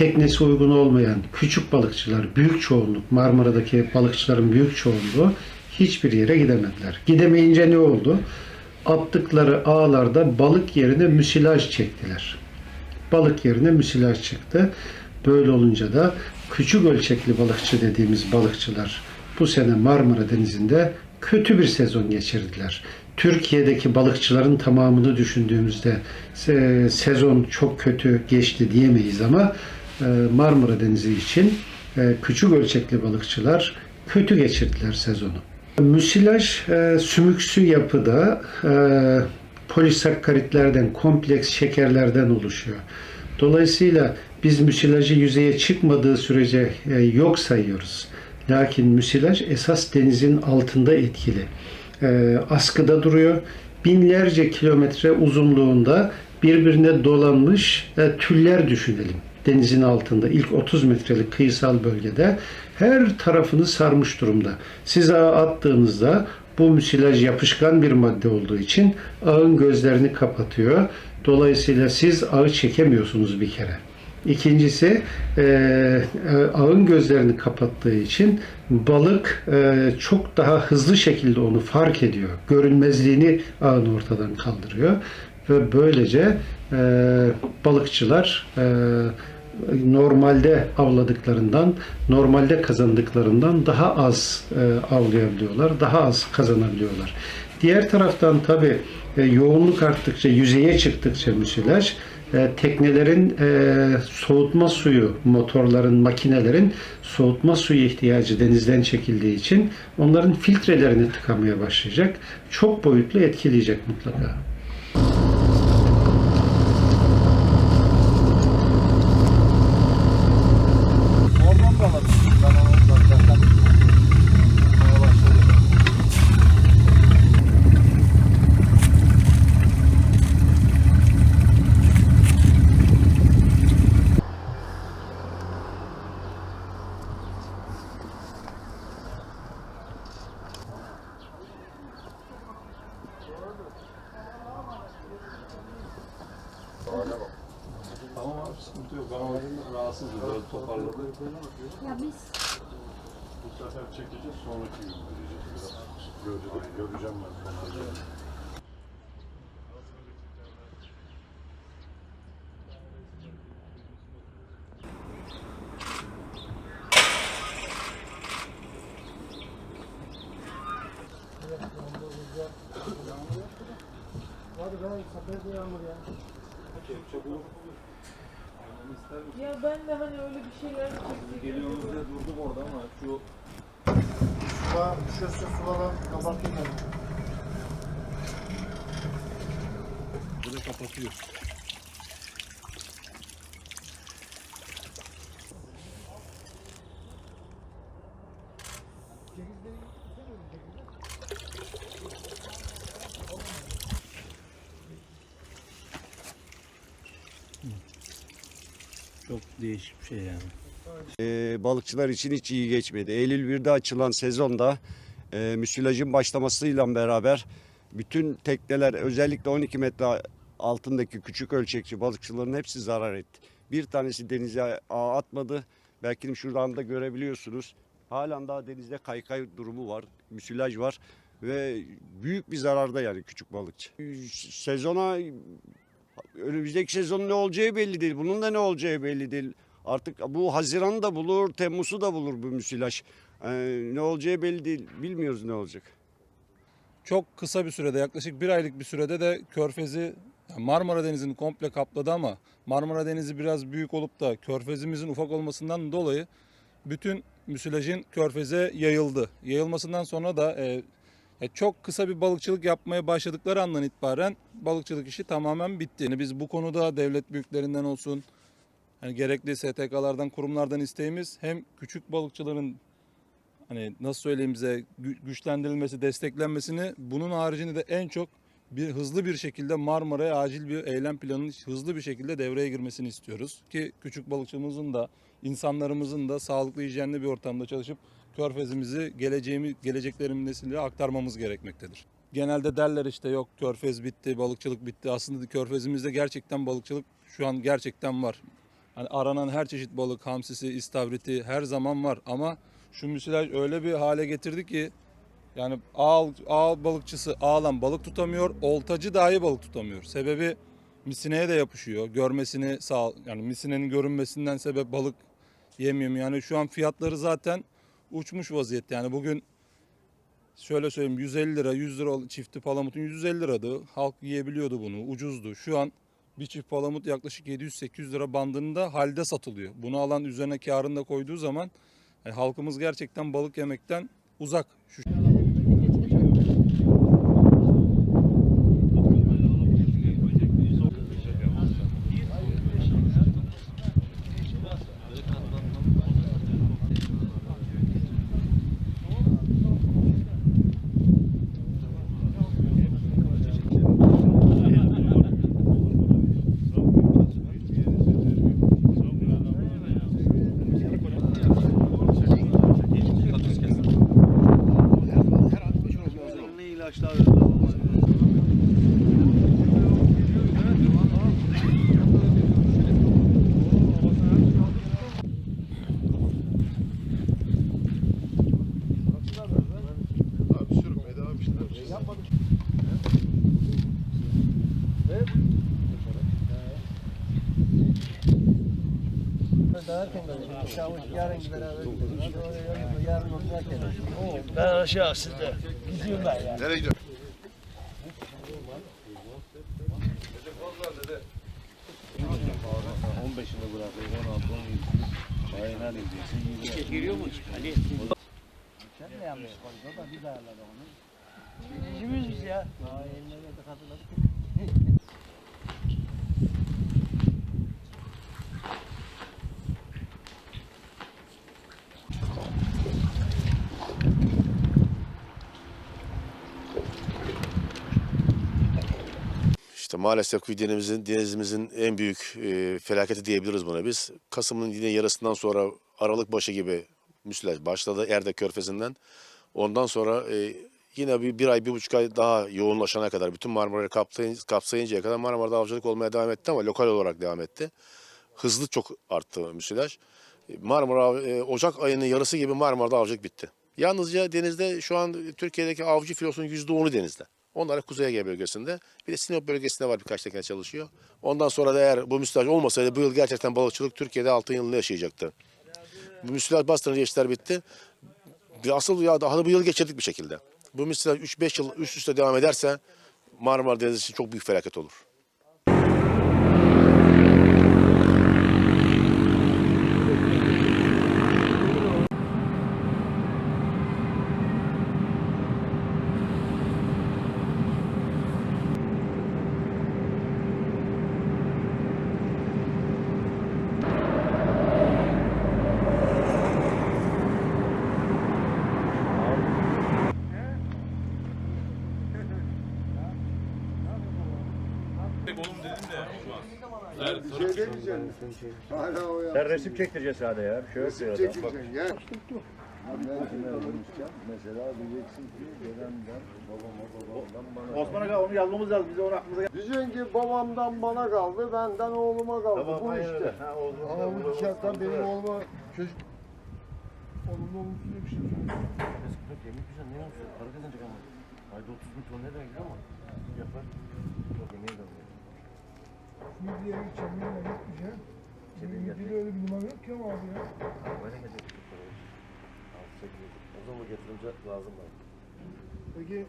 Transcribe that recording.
teknesi uygun olmayan küçük balıkçılar, büyük çoğunluk, Marmara'daki balıkçıların büyük çoğunluğu hiçbir yere gidemediler. Gidemeyince ne oldu? Attıkları ağlarda balık yerine müsilaj çektiler. Balık yerine müsilaj çıktı. Böyle olunca da küçük ölçekli balıkçı dediğimiz balıkçılar bu sene Marmara Denizi'nde kötü bir sezon geçirdiler. Türkiye'deki balıkçıların tamamını düşündüğümüzde se- sezon çok kötü geçti diyemeyiz ama Marmara Denizi için e, küçük ölçekli balıkçılar kötü geçirdiler sezonu. Müsilaj e, sümüksü yapıda e, polisakkaritlerden, kompleks şekerlerden oluşuyor. Dolayısıyla biz müsilajı yüzeye çıkmadığı sürece yok sayıyoruz. Lakin müsilaj esas denizin altında etkili. Askıda duruyor. Binlerce kilometre uzunluğunda birbirine dolanmış tüller düşünelim. Denizin altında ilk 30 metrelik kıyısal bölgede her tarafını sarmış durumda. Siz ağa attığınızda bu müsilaj yapışkan bir madde olduğu için ağın gözlerini kapatıyor. Dolayısıyla siz ağı çekemiyorsunuz bir kere. İkincisi e, e, ağın gözlerini kapattığı için balık e, çok daha hızlı şekilde onu fark ediyor. Görünmezliğini ağın ortadan kaldırıyor ve böylece e, balıkçılar e, normalde avladıklarından, normalde kazandıklarından daha az e, avlayabiliyorlar, daha az kazanabiliyorlar. Diğer taraftan tabi yoğunluk arttıkça, yüzeye çıktıkça müsilaj, e, teknelerin e, soğutma suyu, motorların, makinelerin soğutma suyu ihtiyacı denizden çekildiği için onların filtrelerini tıkamaya başlayacak. Çok boyutlu etkileyecek mutlaka. Oradan da alabilirsin. Ben onu zaten yapmaya başladım. Tamam abi sıkıntı yok. Ben onu rahatsızım. Böyle toparladım. Ya biz Bu sefer çekeceğiz sonraki gün vereceğiz. Biraz göreceğim, göreceğim ben sonra. Ya ben de hani öyle bir şeyler çektik. Geliyoruz diye durduk orada ama şu Sular düşerse sulara kapatayım ben. bunu kapatıyor. Çok değişik bir şey yani. Ee, balıkçılar için hiç iyi geçmedi. Eylül 1'de açılan sezonda e, müsilajın başlamasıyla beraber bütün tekneler özellikle 12 metre altındaki küçük ölçekçi balıkçıların hepsi zarar etti. Bir tanesi denize ağ atmadı. Belki şuradan da görebiliyorsunuz. Halen daha denizde kaykay durumu var. Müsilaj var ve büyük bir zararda yani küçük balıkçı. Sezona önümüzdeki sezonun ne olacağı belli değil. Bunun da ne olacağı belli değil. Artık bu Haziran'ı da bulur, Temmuz'u da bulur bu müsilaj. Ee, ne olacağı belli değil. Bilmiyoruz ne olacak. çok kısa bir sürede yaklaşık bir aylık bir sürede de Körfez'i Marmara Denizi'ni komple kapladı ama Marmara Denizi biraz büyük olup da Körfez'imizin ufak olmasından dolayı bütün müsilajın Körfez'e yayıldı. Yayılmasından sonra da e, e, çok kısa bir balıkçılık yapmaya başladıkları andan itibaren balıkçılık işi tamamen bitti. Yani biz bu konuda devlet büyüklerinden olsun, hani gerekli STK'lardan, kurumlardan isteğimiz hem küçük balıkçıların hani nasıl söyleyeyim bize gü- güçlendirilmesi, desteklenmesini bunun haricinde de en çok bir hızlı bir şekilde Marmara'ya acil bir eylem planının hızlı bir şekilde devreye girmesini istiyoruz. Ki küçük balıkçımızın da insanlarımızın da sağlıklı hijyenli bir ortamda çalışıp körfezimizi geleceğimi, geleceklerin nesillere aktarmamız gerekmektedir. Genelde derler işte yok körfez bitti, balıkçılık bitti. Aslında körfezimizde gerçekten balıkçılık şu an gerçekten var. Hani aranan her çeşit balık, hamsisi, istavriti her zaman var ama şu müsilaj öyle bir hale getirdi ki yani ağ, ağ balıkçısı ağlan balık tutamıyor, oltacı dahi balık tutamıyor. Sebebi misineye de yapışıyor. Görmesini sağ yani misinenin görünmesinden sebep balık yemiyor. Yani şu an fiyatları zaten uçmuş vaziyette. Yani bugün şöyle söyleyeyim 150 lira 100 lira çifti palamutun 150 liradı. Halk yiyebiliyordu bunu ucuzdu. Şu an bir çift palamut yaklaşık 700-800 lira bandında halde satılıyor. Bunu alan üzerine karını da koyduğu zaman yani halkımız gerçekten balık yemekten uzak. Şu Ben aşağı sizde. Gidiyorum ben ya. Nereye gidiyorsun? Sen de yanlış koydun. O da bir daha onu. Birincimiz biz ya. Daha eline de hatırladık. Maalesef denizimizin, denizimizin en büyük e, felaketi diyebiliriz buna biz. Kasım'ın yine yarısından sonra Aralık başı gibi müsilaj başladı Erdek Körfezi'nden. Ondan sonra e, yine bir, bir ay, bir buçuk ay daha yoğunlaşana kadar bütün Marmara'yı kapsayın- kapsayıncaya kadar Marmara'da avcılık olmaya devam etti ama lokal olarak devam etti. Hızlı çok arttı müsilaj. E, Marmara e, Ocak ayının yarısı gibi Marmara'da avcılık bitti. Yalnızca denizde şu an Türkiye'deki avcı filosunun %10'u denizde. Onlar Kuzey Ege bölgesinde. Bir de Sinop bölgesinde var birkaç tekne çalışıyor. Ondan sonra da eğer bu müsilaj olmasaydı bu yıl gerçekten balıkçılık Türkiye'de altın yılını yaşayacaktı. Bu müsilaj bastırınca işler bitti. Asıl ya daha da bu yıl geçirdik bir şekilde. Bu müsilaj 3-5 yıl üst üste devam ederse Marmara Denizi için çok büyük felaket olur. Şey demeyeceksin. Hala o ya. Sen resim çektireceksin hadi ya. Şöyle Resim çekeceksin. Gel. Mesela diyeceksin ki dedemden, babama, babamdan bana. Osman Aga onu yazmamız lazım. Bize onu aklımıza gel. Diyeceksin ki babamdan bana kaldı, benden oğluma kaldı. Bu işte. Ha, oldu. Ama bu dışarıdan benim oğluma çocuk... Olumlu olumsuz bir şey söylüyor. Yemek güzel ne yapıyorsun? Para kazanacak ama. Ayda 30 bin ton nereden gidiyor ama? Yapar. Yok yemeğe de alıyor. Midyeye gideceğim, midyeye gitmeyeceğim. Cebine Midyede öyle bir numara yok ki ama abi ya. Böyle gelecek. Al, sekiz. O zaman getirince lazım bana. Peki